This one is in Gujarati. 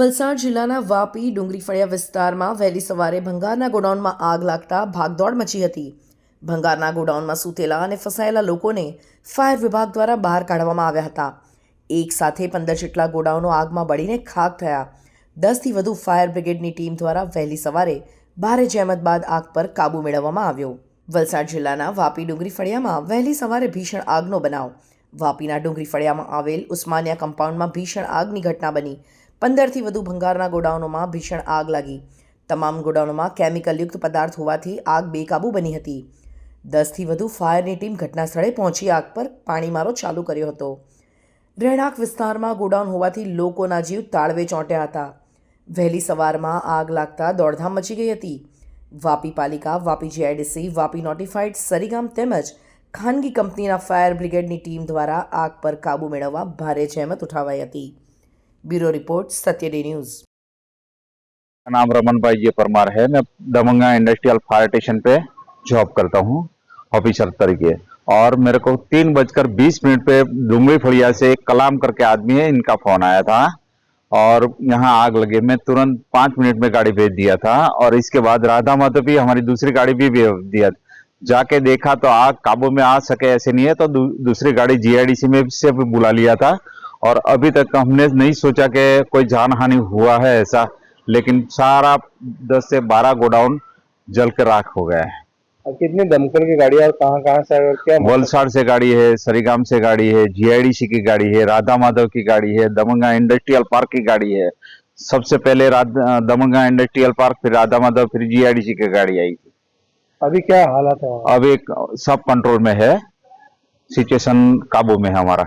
વલસાડ જિલ્લાના વાપી ડુંગરી ફળિયા વિસ્તારમાં વહેલી સવારે ભંગારના ગોડાઉનમાં આગ લાગતા ભાગદોડ મચી હતી. ભંગારના ગોડાઉનમાં સૂતેલા અને ફસાયેલા લોકોને ફાયર વિભાગ દ્વારા બહાર કાઢવામાં આવ્યા હતા. એક સાથે પંદર જેટલા ગોડાઉનો આગમાં બળીને ખાક થયા. દસથી વધુ ફાયર બ્રિગેડની ટીમ દ્વારા વહેલી સવારે ભારે જહેમત બાદ આગ પર કાબૂ મેળવવામાં આવ્યો. વલસાડ જિલ્લાના વાપી ડુંગરી ફળિયામાં વહેલી સવારે ભીષણ આગનો બનાવ. વાપીના ડુંગરી ફળિયામાં આવેલ ઉસ્માનિયા કમ્પાઉન્ડમાં ભીષણ આગની ઘટના બની. પંદરથી વધુ ભંગારના ગોડાઉનોમાં ભીષણ આગ લાગી. તમામ ગોડાઉનોમાં કેમિકલયુક્ત પદાર્થ હોવાથી આગ બેકાબૂ બની હતી. દસથી વધુ ફાયરની ટીમ ઘટના સ્થળે પહોંચી આગ પર પાણીમારો ચાલુ કર્યો હતો. રહેણાંક વિસ્તારમાં ગોડાઉન હોવાથી લોકોના જીવ તાળવે ચોંટ્યા હતા. વહેલી સવારમાં આગ લાગતા દોડધામ મચી ગઈ હતી. વાપી પાલિકા, વાપી જીઆઈડીસી, વાપી નોટિફાઈડ, સરીગામ તેમજ ખાનગી કંપનીના ફાયર બ્રિગેડની ટીમ દ્વારા આગ પર કાબૂ મેળવવા ભારે જહેમત ઉઠાવાઈ હતી. Bureau report Satya day news नाम रमन भाई ये परमार है। मैं दमंगा इंडस्ट्रियल फायर स्टेशन पे जॉब करता हूँ ऑफिसर तरीके। और मेरे को तीन बजकर बीस मिनट पे डुंगरी फड़िया से एक कलाम करके आदमी है इनका फ़ोन आया था। और यहाँ आग लगे। मैं तुरंत पाँच मिनट में गाड़ी भेज दिया था। और इसके बाद राधा माधव भी हमारी दूसरी गाड़ी भी भेज दिया। जाके देखा तो आग काबू में आ सके ऐसे नहीं है तो दू, दूसरी गाड़ी जीआईडीसी में से बुला लिया था। और अभी तक हमने नहीं सोचा कि कोई जान हानि हुआ है ऐसा लेकिन सारा दस से बारह गोडाउन जल के राख हो गया है। कितनी दमकल की गाड़ी और कहाँ कहाँ से और क्या वलसाड़ से गाड़ी है सरीगाम से गाड़ी है जीआईडीसी की गाड़ी है राधा माधव की गाड़ी है दमंगा इंडस्ट्रियल पार्क की गाड़ी है। सबसे पहले दमंगा इंडस्ट्रियल पार्क फिर राधा माधव फिर जीआईडीसी की गाड़ी आई थी। अभी क्या हालत है? अभी सब कंट्रोल में है सिचुएशन काबू में है हमारा।